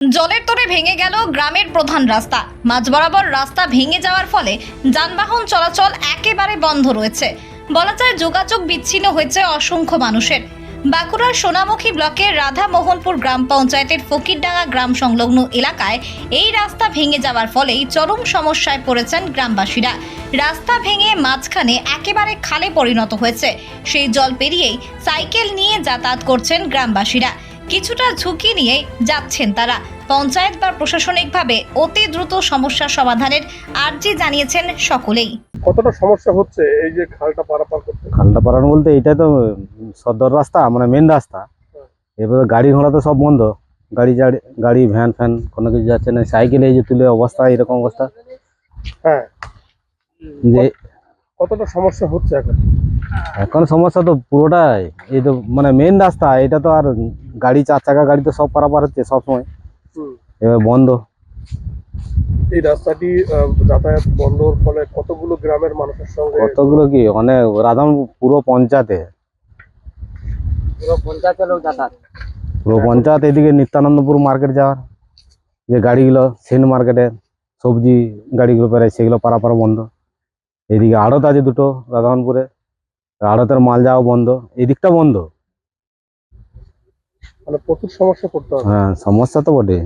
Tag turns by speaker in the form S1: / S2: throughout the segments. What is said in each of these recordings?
S1: জলের তোরে ভেঙে গেল গ্রামের প্রধান রাস্তা। মাঝ বরাবর রাস্তা ভেঙে যাওয়ার ফলে যানবাহন চলাচল একেবারে বন্ধ রয়েছে। বলা যায় যোগাযোগ বিচ্ছিন্ন হয়েছে অসংখ্য মানুষের। বাঁকুড়ার সোনামুখী ব্লকের রাধা মোহনপুর গ্রাম পঞ্চায়েতের ফকিরডাঙ্গা গ্রাম সংলগ্ন এলাকায় এই রাস্তা ভেঙে যাওয়ার ফলেই চরম সমস্যায় পড়েছেন গ্রামবাসীরা। রাস্তা ভেঙে মাঝখানে একেবারে খালে পরিণত হয়েছে। সেই জল পেরিয়েই সাইকেল নিয়ে যাতায়াত করছেন গ্রামবাসীরা। কিছুটা ঝুঁকি নিয়ে যাচ্ছেন তারা। পঞ্চায়েত বা প্রশাসনিকভাবে অতি দ্রুত সমস্যার সমাধানের আর্জি জানিয়েছেন সকলেই।
S2: কতটা সমস্যা হচ্ছে এই যে খালটা পারাপার করতে?
S3: খালটা পারানো বলতে এইটা তো সদর রাস্তা মানে মেন রাস্তা। এবারে গাড়ি ঘোড়া তো সব বন্ধ। গাড়ি গাড়ি ভ্যান ফ্যান কোনো কিছু যাচ্ছে না। সাইকেলে এই যে তুলে অবস্থা এরকম অবস্থা।
S2: হ্যাঁ।
S3: যে
S2: কতটা সমস্যা হচ্ছে এখন?
S3: এখন সমস্যা তো পুরোটাই। এই তো মানে মেন রাস্তা এটা তো আর গাড়ি চার চাকা গাড়ি তো সব পারাপার হচ্ছে সবসময়।
S2: হুম।
S3: এবার বন্ধ।
S2: এই রাস্তাটি যাতায়াত বন্ধর ফলে কতগুলো গ্রামের মানুষের সঙ্গে
S3: কতগুলো কি? অনেক রাধাম পুরো পঞ্চায়েতে।
S4: পুরো পঞ্চায়েতের লোক যাতায়াত।
S3: পুরো পঞ্চায়েত এদিকে নিত্যানন্দপুর মার্কেট যাওয়ার। যে গাড়িগুলো সেন মার্কেটে সবজি গাড়িগুলো পেরায় সেগুলো পারাপার বন্ধ। এদিকে আড়ত আছে দুটো রাধানপুরে আড়তের মাল যাওয়া বন্ধ। এদিকটা বন্ধ।
S2: মানে প্রচুর সমস্যা পড়তে হবে।
S3: হ্যাঁ সমস্যা তো বটে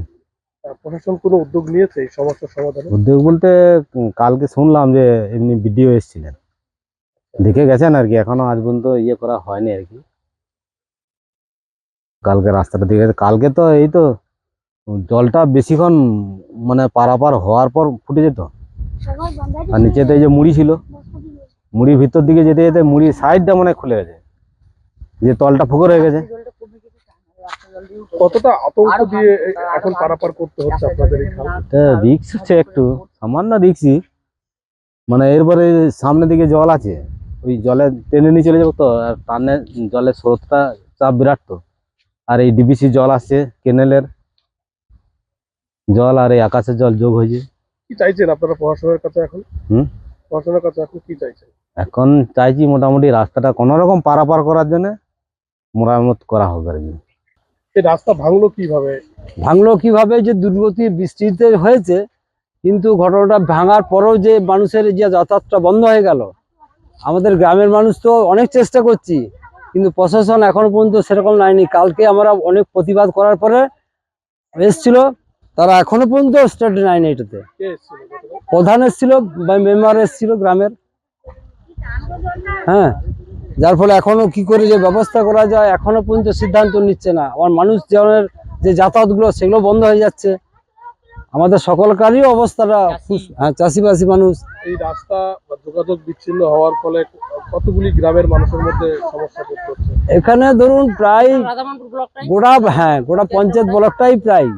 S2: প্রশাসন কোনো উদ্যোগ নিয়েছে এই সমস্যার সমাধানে?
S3: উদ্যোগ বলতে কালকে শুনলাম যে এমনি ভিডিও এসেছিলেন। দেখে গেছেন আর কি এখনও আজ পর্যন্ত ইয়ে করা হয়নি আর কি। কালকে রাস্তাটা দিকে কালকে তো এই তো জলটা বেশিক্ষণ মানে পারাপার হওয়ার পর ফুটে যেত। আর নিচেতে এই যে মুড়ি ছিল মুড়ির ভিতর দিকে যেতে যেতে মুড়ির সাইডটা মানে খুলে গেছে। যে তলটা ফুকর হয়ে গেছে।
S2: কতটা আতঙ্ক দিয়ে এখন পারাপার করতে হচ্ছে আপনাদের এই খাল
S3: রিক্স হচ্ছে একটু। সামান্য রিক্সই মানে এরপরে সামনের দিকে জল আছে। ওই জলে টেনে নিয়ে চলে যাব তো আর টানে জলের স্রোতটা চাপ বিরাট তো। আর এই ডিবিসি জল আসছে কেনেলের। জল আর এই আকাশের জল যোগ হয়েছে।
S2: কি চাইছেন আপনারা প্রশাসনের কাছে এখন?
S3: হুম?
S2: প্রশাসনের কাছে এখন কি চাইছেন?
S3: এখন চাইছি মোটামুটি রাস্তাটা কোনো রকম পারাপার করার জন্য মেরামত করা হবে আর কি।
S2: রাস্তা ভাঙলো কীভাবে?
S4: ভাঙলো কীভাবে যে দুর্গতি বৃষ্টিতে হয়েছে কিন্তু ঘটনাটা ভাঙার পরেও যে মানুষের যে যাতায়াতটা বন্ধ হয়ে গেল আমাদের গ্রামের মানুষ তো অনেক চেষ্টা করছি কিন্তু প্রশাসন এখনও পর্যন্ত সেরকম নাইনি কালকে আমরা অনেক প্রতিবাদ করার পরে এসছিল তারা এখনও পর্যন্ত স্টেট নাইনি এটাতে? প্রধান এসেছিল বা মেম্বার এসেছিল গ্রামের। হ্যাঁ। যার ফলে এখনও কি করে যে ব্যবস্থা করা যায় এখনও পর্যন্ত সিদ্ধান্ত নিচ্ছে না। আমার মানুষ জনের যে যাতায়াতগুলো সেগুলো বন্ধ হয়ে যাচ্ছে। আমাদের সকলকারই অবস্থাটা হ্যাঁ চাষিবাসী মানুষ।
S2: এই রাস্তা বা যোগাযোগ বিচ্ছিন্ন হওয়ার ফলে কতগুলি গ্রামের মানুষের মধ্যে সমস্যা করতে হচ্ছে
S4: এখানে ধরুন প্রায় গোটা হ্যাঁ গোটা পঞ্চায়েত ব্লকটাই প্রায়।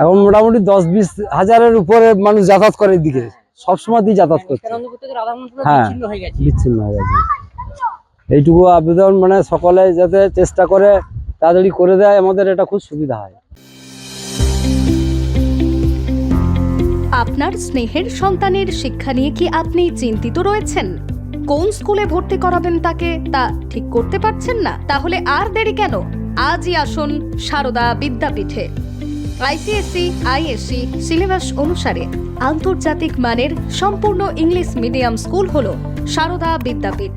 S4: এখন মোটামুটি দশ বিশ হাজারের উপরে মানুষ যাতায়াত করে এদিকে। সবসময় দিয়ে যাতায়াত করছে। হ্যাঁ বিচ্ছিন্ন হয়ে গেছে। এইটুকু আবেদন মানে সকলে যাতে চেষ্টা করে তাড়াতাড়ি করে দেয়, আমাদের এটা খুব সুবিধা হয়।
S5: আপনার স্নেহের সন্তানের শিক্ষা নিয়ে কি আপনি চিন্তিত রয়েছেন? কোন স্কুলে ভর্তি করাবেন তাকে, তা ঠিক করতে পারছেন না? তাহলে আর দেরি কেন? আজই আসুন সারদা বিদ্যাপীঠে। আইসিএসসি, আইএসসি সিলেবাস অনুসারে আন্তর্জাতিক মানের সম্পূর্ণ ইংলিশ মিডিয়াম স্কুল হল Sarada Vidyapith.